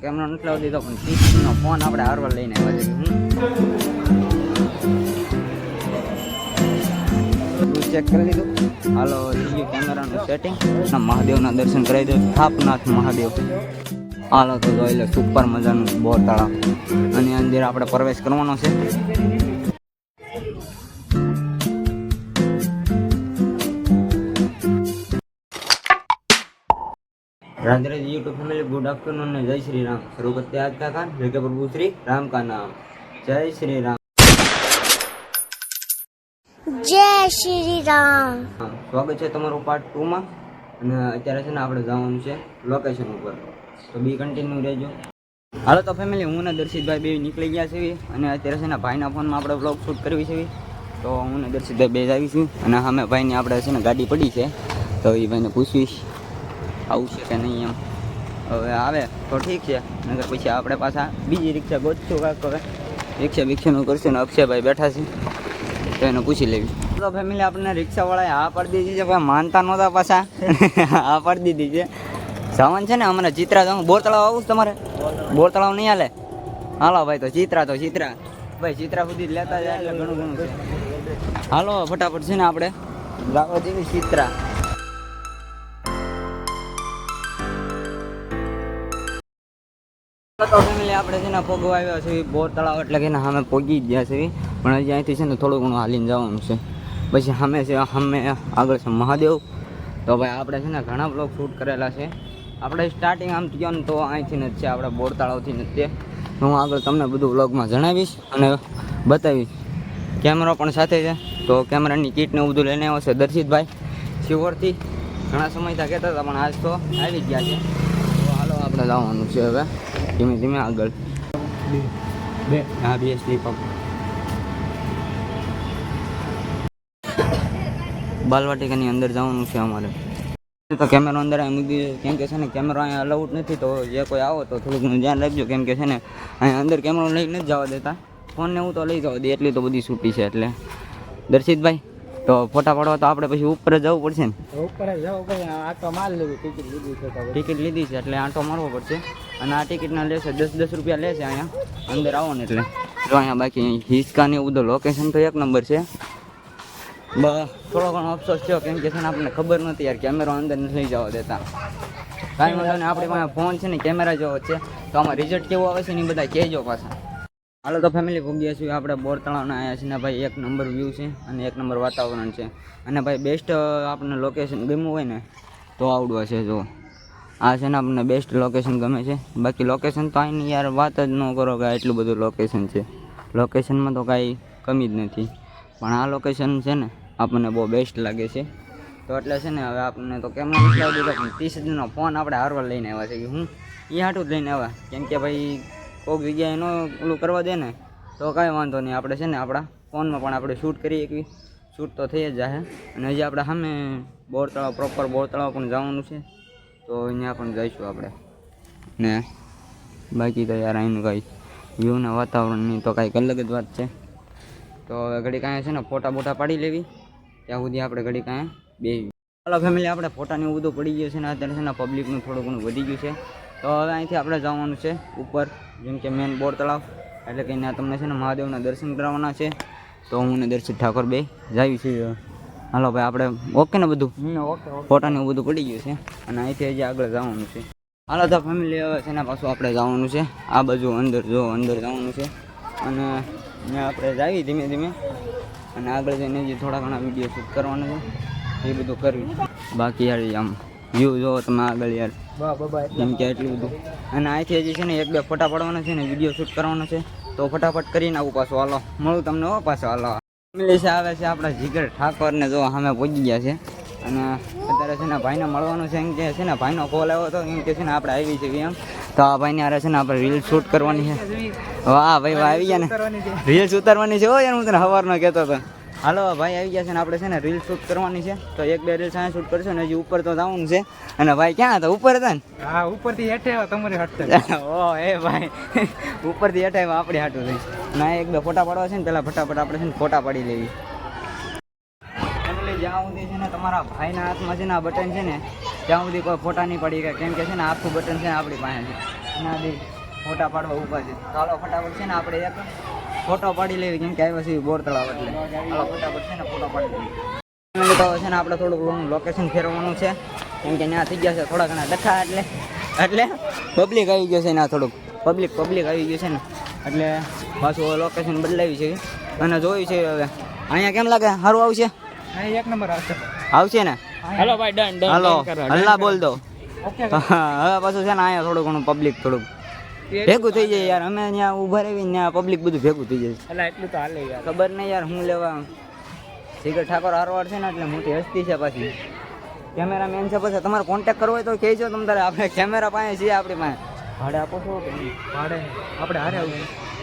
કેમેરો નથી દીધો પણ સીસીનો ફોન આપણે હારવાર લઈને આવ્યા છે ચેક કરી લીધું? હાલો થઈ કેમેરાનું સેટિંગ મહાદેવના દર્શન કરાવી દો. સ્થાપનાથ મહાદેવ. હાલો, તો જોઈ લો સુપર મજાનું બોર તળાવ. અને અંદર આપણે પ્રવેશ કરવાનો છે. Radhe Radhe YouTube family good afternoon ने जय श्री राम शुरू करते हैं आज का काम जगह प्रभु श्री राम का नाम जय श्री राम જય શ્રી રામ હા સ્વાગત છે તમારું પાર્ટ ટુમાં અને અત્યારે છે ને આપણે જવાનું છે લોકેશન ઉપર તો બી કન્ટિન્યુ રહેજો હાલો તો ફેમિલી હું ને દર્શિતભાઈ બે નીકળી ગયા છે અને અત્યારે છે ને ભાઈના ફોનમાં આપણે બ્લોગ શૂટ કરવી છે તો હું ને દર્શિતભાઈ બે જ આવીશું અને સામે ભાઈની આપણે છે ને ગાડી પડી છે તો એ ભાઈને પૂછીશ આવું છે કે નહીં એમ. હવે આવે તો ઠીક છે. નગર પછી આપણે પાછા બીજી રિક્ષા ગોતશું કાંક હવે. રિક્ષા બિક્ષાનું કરશું ને અક્ષયભાઈ બેઠા છે. તો એને પૂછી લેવી. તો ફેમિલી આપણને રિક્ષાવાળાએ હા પાડી દીધી છે ભાઈ માનતા નહોતા પાછા. હા પાડી દીધી છે. સામાન છે ને અમારે ચિત્રા તો બોર તળાવ આવું તમારે? બોર તળાવ નહીં હાલે? હાલો ભાઈ, તો ચિત્રા તો ચિત્રા. ભાઈ, ચિત્રા સુધી લેતા જાય એટલે ઘણું ઘણું છે. હાલો, ફટાફટ છે ને આપણે. લાવવા જેવી ચિત્રા. આપણે છે ને પોગવા આવ્યા છે બોર તળાવ એટલે કે સામે પગી ગયા છે. પણ હજી અહીંથી છે ને થોડું ઘણું હાલીને જવાનું છે. પછી સામે છે, સામે આગળ છે મહાદેવ. તો ભાઈ આપણે છે ને ઘણા બ્લોગ શૂટ કરેલા છે. આપણે સ્ટાર્ટિંગ આમ થયો ને તો અહીંથી જ છે આપણે બોર તળાવથી જ હું આગળ તમને બધું બ્લોગમાં જણાવીશ અને બતાવીશ. કેમેરો પણ સાથે છે. તો કેમેરાની કીટને બધું લઈને આવ્યો છે દર્શિતભાઈ. શિવરથી ઘણા સમયથી કહેતા હતા, પણ આજ તો આવી ગયા છે. તો હાલો આપણે જવાનું છે હવે. ધીમે ધીમે આગળ. બે. હા બે સ્લીપ અપ બાલવાટિકાની અંદર જવાનું છે અમારે. તો કેમેરો અંદર અહીં મૂકી. કેમ કે છે ને કેમેરો અહીંયા અલાઉડ નથી તો જે કોઈ આવો તો થોડુંક ધ્યાન રાખજો. કેમ કે છે ને અહીંયા અંદર કેમેરો લઈ નથી જવા દેતા. ફોનને હું તો લઈ જવા દે એટલી તો બધી છૂટી છે એટલે. દર્શિતભાઈ તો ફોટા પાડવા તો આપણે પછી ઉપર જ જવું પડશે ને? ઉપર જવું ભાઈ આટો માર લેવી ટિકિટ લીધી છે ટિકિટ લીધી છે એટલે આંટો મારવો પડશે. અને આ ટિકિટના લેશે, દસ દસ રૂપિયા લેશે અહીંયા. અંદર આવો ને એટલે. જો અહીંયા બાકી હિસ્કાને એવું બધું લોકેશન તો એક નંબર છે. થોડો ઘણો અફસોસ થયો કેમ કે છે ને આપણને ખબર નથી યાર કેમેરો અંદર નથી જવા દેતા. કાંઈ વાંધો નહીં, આપણી પાસે ફોન છે ને કેમેરા જેવો છે. તો આમાં રિઝલ્ટ કેવું આવે છે ને એ બધા કહેજો પાછા. હાલો તો ફેમિલી ભોગીએ છીએ, આપણે બોર તળાવના આવ્યા છીએ ને ભાઈ, એક નંબર વ્યૂ છે અને એક નંબર વાતાવરણ છે. અને ભાઈ બેસ્ટ આપણને લોકેશન ગમ્યું હોય ને, તો આવડવા છે, જો. આ છે ને આપણને બેસ્ટ લોકેશન ગમે છે. બાકી લોકેશન તો અહીંની યાર વાત જ ન કરો કે એટલું બધું લોકેશન છે. લોકેશનમાં તો કાંઈ કમી જ નથી. પણ આ લોકેશન છે ને આપણને બહુ બેસ્ટ લાગે છે. તો એટલે છે ને હવે આપણને તો કેમ નથી દીધો પણ ત્રીસ દિનનો ફોન આપણે હારવાર લઈને આવ્યા છે કે હું એ હાટું જ લઈને આવ્યા. કેમ કે ભાઈ કોઈક જગ્યાએ એનો ઓલું કરવા દે ને, તો કાંઈ વાંધો નહીં. આપણે છે ને આપણા ફોનમાં પણ આપણે શૂટ કરીએ કે શૂટ તો થઈ જ જાય અને હજી આપણે સામે બોર તળાવ પ્રોપર બોર તળાવ પણ જવાનું છે. તો અહીંયા પણ જઈશું આપણે. ને? બાકી તો યાર અહીંનું કંઈ વ્યૂના વાતાવરણની તો કાંઈક અલગ જ વાત છે. તો હવે ઘડી કાંઈ છે ને ફોટા બોટા પાડી લેવી. ત્યાં સુધી આપણે ઘડી કાંઈ બે ચાલો ફેમિલી આપણે ફોટાને એવું બધું પડી ગયું છે ને અત્યારે છે ને પબ્લિકનું થોડું ઘણું વધી ગયું છે. તો હવે અહીંથી આપણે જવાનું છે ઉપર જેમ કે મેન બોર તળાવ. એટલે કે ત્યાં તમને છે ને મહાદેવના દર્શન કરાવવાના છે. તો હું ને દર્શિત ઠાકોર બે જાય છીએ. હાલો ભાઈ આપણે ઓકે ને બધું? ફોટાને એવું બધું પડી ગયું છે. અને અહીંથી હજી આગળ જવાનું છે. હાલો તો ફેમિલી હવે છે ને પાછું આપણે જવાનું છે? આ બાજુ અંદર જો અંદર જવાનું છે. અને ત્યાં આપણે જાવી ધીમે ધીમે. અને આગળ જઈને હજી થોડા ઘણા વીડિયો શૂટ કરવાના છે. એ બધું કરવી બાકી યાર આમ વ્યૂ જોવો તમે આગળ યાર. કેમ કે એટલું બધું. અને અહીંથી હજી છે ને એક બે ફોટા પાડવાના છે ને વીડિયો શૂટ કરવાનો છે. તો ફટાફટ કરીને આવું પાછું. હાલો મળું તમને હો પાછો. હાલો. ફેમિલી આવે છે આપણા જીગર ઠાકોર ને જો સામે પહોંચી ગયા છે. અને અત્યારે છે ને ભાઈને મળવાનું છે એમ કે છે ને ભાઈનો કોલ આવ્યો હતો એમ કે છે ને આપણે આવી છીએ એમ. તો આ ભાઈને હારે છે ને આપણે રીલ શૂટ કરવાની છે. વાહ ભાઈ વાહ આવી ગયા ને. રીલ્સ ઉતારવાની છે યાર હું તને સવારનો કહેતો હતો. હાલો ભાઈ આવી ગયા છે ને આપણે છે ને રીલ શૂટ કરવાની છે. તો એક બે રીલ અહીંયા શૂટ કરશું ને હજી ઉપર તો જવાનું છે. અને ભાઈ ક્યાં હતા? ઉપર હતા ને? હા ઉપરથી હેઠે તમારી હટતે ઓ એ ભાઈ. ઉપરથી હેઠે આપણે હાટું થઈ. ના, એક બે ફોટા પાડવા છે ને પેલા ફટાફટ આપણે છે ને ફોટા પાડી લેવી. જ્યાં સુધી છે ને તમારા ભાઈના હાથમાં છે ને આ બટન છે ને, ત્યાં સુધી કોઈ ફોટા નહીં પડી ગયા કેમ કે છે ને, આખું બટન છે ને આપણી પાસે છે ના દે ફોટા પાડવા ઊભા છે. ચાલો, ફટાફટ છે ને આપણે એક ફોટો પાડી લેવી. કેમ કે આવ્યા છે બોર તળાવ એટલે. ચાલો, ફટાફટ છે ને ફોટો પાડી લેવી. છે ને આપણે થોડુંક લોકેશન ફેરવવાનું છે. કેમ કે ત્યાં થઈ ગયા છે થોડા ઘણા ડખા એટલે. એટલે પબ્લિક આવી ગયો છે ને થોડુંક. પબ્લિક પબ્લિક આવી ગયું છે ને. એટલે પાછું લોકેશન બદલાવી છે. અને જોયું છે હવે. અહીંયા કેમ લાગે? સારું આવશે? એક નંબર આવશે. આવશે ને? હલો ભાઈ ડન ડન હલો. હલ્લા બોલ દો. હવે પાછું છે ને અહીંયા થોડું ઘણું પબ્લિક થોડુંક ભેગું થઈ જાય યાર. અમે ત્યાં ઊભા રહી ત્યાં પબ્લિક બધું ભેગું થઈ જાય. એટલે એટલું તો હાલે યાર. ખબર નહીં યાર હું લેવા. સિગર ઠાકોર હારવાડ છે ને એટલે મોટી હસ્તી છે પાછી. કેમેરામેન છે પછી. તમારે કોન્ટેક્ટ કરવો હોય તો કહેજો. તમે તારે આપણે કેમેરા પાસે છીએ આપણી પાસે. ભાડે આપો છો કે ભાડે આપણે હારે આવું.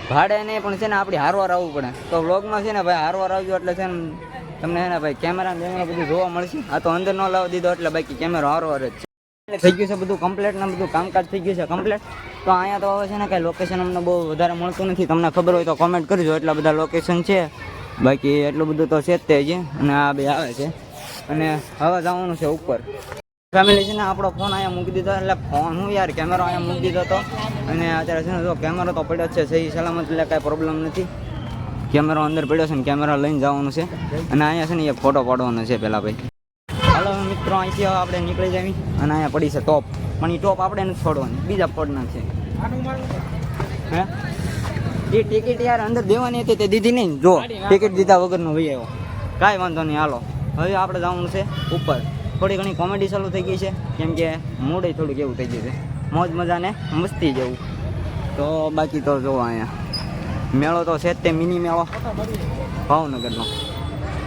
ભાડે નહીં પણ છે ને આપણે હારવાર આવવું પડે. તો વ્લોગમાં છે ને ભાઈ હારવાર આવજો એટલે છે ને તમને છે ને ભાઈ કેમેરા કેમેરા બધું જોવા મળશે. આ તો અંદર ન લાવી દીધો એટલે બાકી કેમેરો હારવાર જ છે. થઈ ગયું છે બધું કમ્પ્લેટ ને બધું કામકાજ થઈ ગયું છે કમ્પ્લેટ તો અહીંયા તો હવે છે ને કાંઈ લોકેશન અમને બહુ વધારે મળતું નથી. તમને ખબર હોય તો કોમેન્ટ કરજો. એટલા બધા લોકેશન છે. બાકી એટલું બધું તો છે જ તે છે અને આ બે આવે છે. અને હવે જવાનું છે ઉપર. ફેમિલી છે ને આપણો ફોન અહીંયા મૂકી દીધો, એટલે ફોન હું યાર કેમેરો અહીંયા મૂકી દીધો હતો અને અત્યારે છે ને જો કેમેરો તો પડ્યો છે, સહી સલામત એટલે કાંઈ પ્રોબ્લેમ નથી. કેમેરો અંદર પડ્યો છે ને, કેમેરા લઈને જવાનું છે. અને અહીંયા છે ને એ ફોટો પાડવાનો છે પહેલાં ભાઈ. હાલો મિત્રો, અહીંથી આપણે નીકળી જવી. અને અહીંયા પડી છે ટોપ પણ એ ટોપ આપણે નથી છોડવાની, બીજા પડના છે. હે? એ ટિકિટ યાર અંદર દેવાની હતી તે દીધી નહીં. જો ટિકિટ દીધા વગરનો ભાઈ આવ્યો. કાંઈ વાંધો નહીં, હાલો. હવે આપણે જવાનું છે ઉપર. થોડી ઘણી કોમેડી ચાલુ થઈ ગઈ છે. કેમ કે મૂડ થોડુંક એવું થઈ ગયું છે. મોજ મજાને મસ્તી જેવું. તો બાકી તો જો અહીંયા. મેળો તો છે તે મિની મેળો. ભાવનગરનો.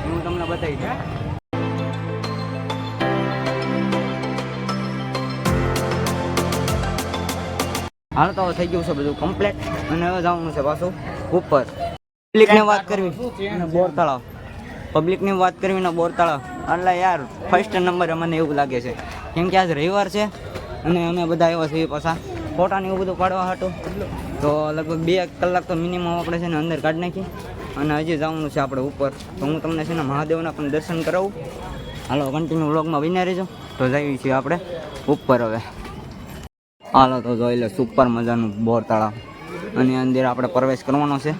હું તમને બતાવી દઉં હાલ તો થઈ ગયું છે બધું કમ્પ્લેટ અને હવે જવાનું છે પાછું ઉપર. વાત કરવી. બોર તળાવ. પબ્લિકની વાત કરીને બોરતાળા. બોર એટલે યાર ફર્સ્ટ નંબર મને એવું લાગે છે. કેમ કે આજ રવિવાર છે અને અમે બધા એવા છીએ પાછા. ફોટાને એવું બધું પાડવા હતું તો લગભગ બે કલાક તો મિનિમમ આપણે છે ને અંદર કાઢી નાખી. અને હજી જવાનું છે આપણે ઉપર. તો હું તમને છે ને મહાદેવના પણ દર્શન કરાવું. હાલો કન્ટિન્યુ વ્લોગમાં વિના રહેજો. તો જઈએ છીએ આપણે ઉપર હવે. હાલો, તો જોઈ લે સુપર મજાનું બોરતાળા. અને અંદર આપણે પ્રવેશ કરવાનો છે.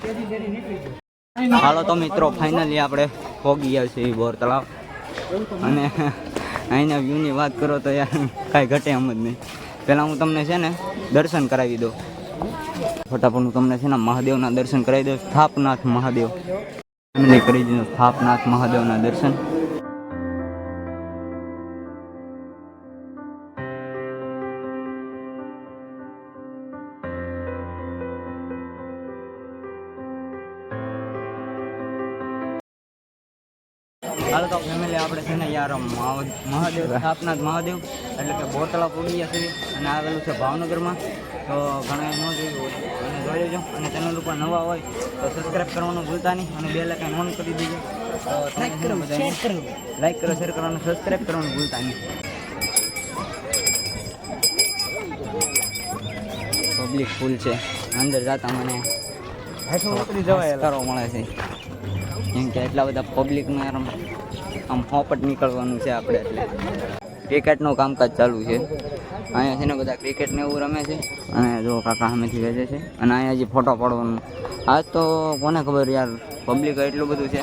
હાલો, તો મિત્રો ફાઇનલી આપણે પોગી ગયા છે બોર તળાવ અને અહીંના વ્યૂની વાત કરો તો યાર કાંઈ ઘટે એમ જ નહીં. પહેલાં હું તમને છે ને દર્શન કરાવી દઉં. ફટાફટ હું તમને છે ને મહાદેવના દર્શન કરાવી દઉં. સ્થાપનાથ મહાદેવ. એમને કરી દીધું સ્થાપનાથ મહાદેવના દર્શન. હાલો તો ફેમિલી આપણે છે ને યાર મહા- મહાદેવ સ્થાપના મહાદેવ એટલે કે બોરતળા પૂર્ણિયા છે અને આવેલું છે ભાવનગરમાં. તો ઘણા ન જોયું અને જોઈ લેજો. અને ચેનલ ઉપર નવા હોય તો સબસ્ક્રાઈબ કરવાનું ભૂલતા નહીં અને બે લાખ ઓન કરી દેજો. લાઈક કરો શેર કરવાનું સબસ્ક્રાઈબ કરવાનું ભૂલતા નહીં. પબ્લિક ફૂલ છે. અંદર જતા મને ઉતરી જવાય કરો મળે છે. કેમ કે એટલા બધા પબ્લિકમાં આમ- આમ હોપટ નીકળવાનું છે આપણે એટલે. ક્રિકેટનું કામકાજ ચાલુ છે. અહીંયા છે ને બધા ક્રિકેટને એવું રમે છે. અને જો કાકા સામેથી વેચે છે. અને અહીંયા હજી ફોટો પાડવાનું. આજ તો કોને ખબર યાર પબ્લિક એટલું બધું છે.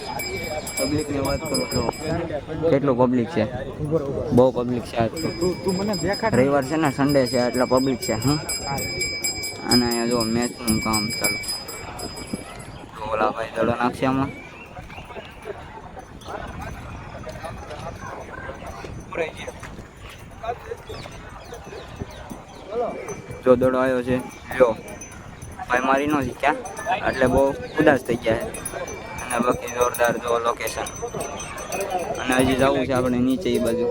પબ્લિકની વાત કરું તો કેટલું પબ્લિક છે? બહુ પબ્લિક છે આજ તો. રવિવાર છે ને સન્ડે છે, એટલા પબ્લિક છે, હં? અને અહીંયા જો મેચનું કામ ચાલુ. ઓલા ભાઈ દડો નાખશે હમણાં જો દડો આવ્યો છે જો ભાઈ મારી નો શીખ્યા એટલે બહુ ઉદાસ થઈ ગયા છે. અને બાકી જોરદાર જો લોકેશન અને હજી જવું છે આપણે નીચે એ બાજુ.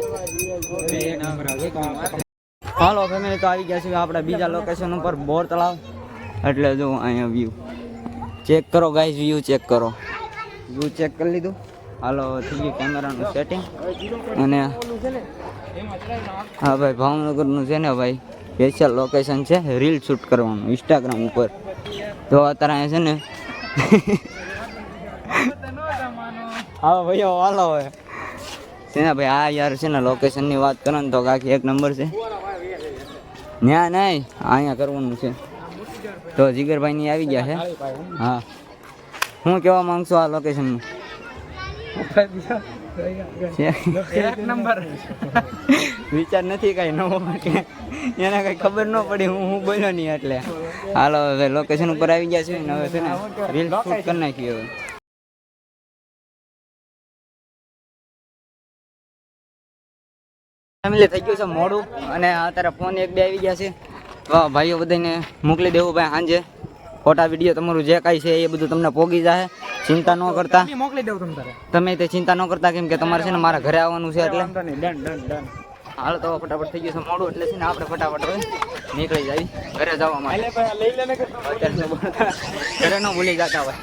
હાલો ફેમિલી તો આવી ગયા છે આપણે બીજા લોકેશન ઉપર બોર તળાવ. એટલે જો અહીંયા વ્યૂ ચેક કરો ગાઈઝ વ્યૂ ચેક કરો. વ્યૂ ચેક કરી લીધું? હાલો, થઈ ગયું કેમેરાનું સેટિંગ અને હા ભાઈ, ભાવનગરનું છે ને ભાઈ સ્પેશિયલ લોકેશન છે રીલ શૂટ કરવાનું ઇન્સ્ટાગ્રામ ઉપર. તો અત્યારે અહીંયા છે ને હા ભાઈઓ હાલો હોય છે ને ભાઈ, આ યાર છે ને લોકેશનની વાત કરો ને તો કાંકી એક નંબર છે. ન્યા નહીં, અહીંયા કરવાનું છે. તો જીગરભાઈની આવી ગયા છે. હા. હું કહેવા માગશું આ લોકેશનનું છે એક નંબર. વિચાર નથી કઈ નવો એને કઈ ખબર ન પડી, હું હું બોલ્યો નહીં એટલે. હાલો, હવે લોકેશન ઉપર આવી ગયા છે ને હવે છે ને રીલ શૂટ કરી નાખી ફેમિલી થઈ ગયું છે મોડું, અને અત્યારે ફોન એક બે આવી ગયા છે. તો ભાઈઓ બધાને મોકલી દેવું ભાઈ સાંજે ફોટા વીડિયો તમારું જે કાંઈ છે એ બધું તમને પોગી જાય ચિંતા ન કરતા. મોકલી દઉં તમ તમે તે ચિંતા ન કરતા કેમ કે તમારે છે ને મારા ઘરે આવવાનું છે એટલે. હાલ તો ફટાફટ થઈ ગયું છે મોડું એટલે છે ને આપણે ફટાફટ હોય નીકળી જાય ઘરે જવા માટે. ઘરે ન ભૂલી જતા હોય.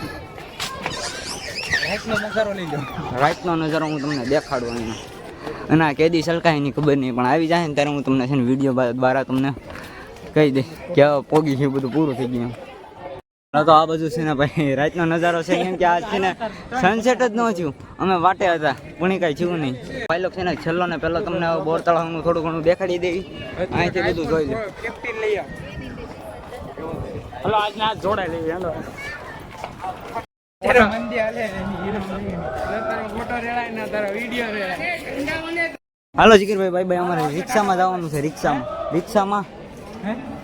રાતનો નજારો લઈ લો. રાતનો નજારો હું તમને દેખાડું અહીંયા. અને આ કેદી સલકાય એની ખબર નહીં પણ આવી જાય ને ત્યારે હું તમને છે ને વીડિયો દ્વારા તમને કહી દઈ કે પોગી છે બધું પૂરું થઈ ગયું. તો આ બધું છે ને ભાઈ રાતનો નજારો છે કેમ કે આજ છે ને સનસેટ જ ન થયું. અમે વાટે હતા પણ કાંઈ થયું નહીં. ભાઈ લોકો છે ને છેલ્લો ને પહેલો તમને બોર તળાવનું થોડું ઘણું દેખાડી દેવી. અહીંથી બધું જોઈ લે. હલો આજ ના જોડાઈ લઈએ હાલો. હાલે જીગીરભાઈ ભાઈ ભાઈ અમારે રિક્ષામાં જવાનું છે રિક્ષામાં. રિક્ષામાં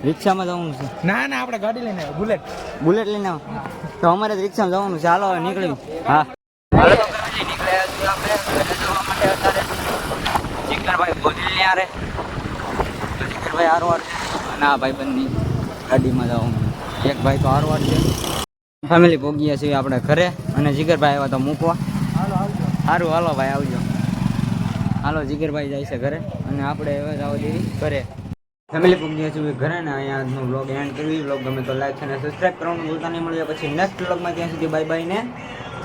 રિક્ષામાં જવાનું છે. ના ના આપણે ગાડી લઈને બુલેટ. બુલેટ લઈને આવો. તો અમારે જ રિક્ષામાં જવાનું છે. હાલો હવે નીકળી હા. જીગરભાઈ બોલી યારે જીગરભાઈ હારવાર છે. ના ભાઈ બંધની ગાડીમાં જવાનું એક ભાઈ તો હારવાર છે. ફેમિલી ભોગીએ છીએ આપણે ઘરે. અને જીગરભાઈ આવ્યા તો મૂકવા. આવજો સારું હાલો ભાઈ આવજો. હાલો જીગરભાઈ જાય છે ઘરે. અને આપણે હવે જાવ દેવી ઘરે. ફેમિલી પહોંચીએ છીએ ઘરે ને અહીંયા બ્લોગ એન્ડ કરવી બ્લોગ ગમે તો લાઈક અને સબસ્ક્રાઈબ કરવાનું ભૂલતા નહીં. મળીએ પછી નેક્સ્ટ બ્લોગમાં ત્યાં સુધી બાય બાય ને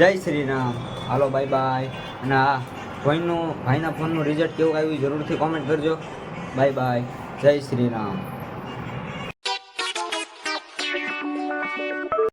જય શ્રી રામ. હાલો બાય બાય અને હા ભાઈનું, ભાઈના ફોનનું રિઝલ્ટ કેવું આવ્યું જરૂરથી કોમેન્ટ કરજો. બાય બાય જય શ્રી રામ.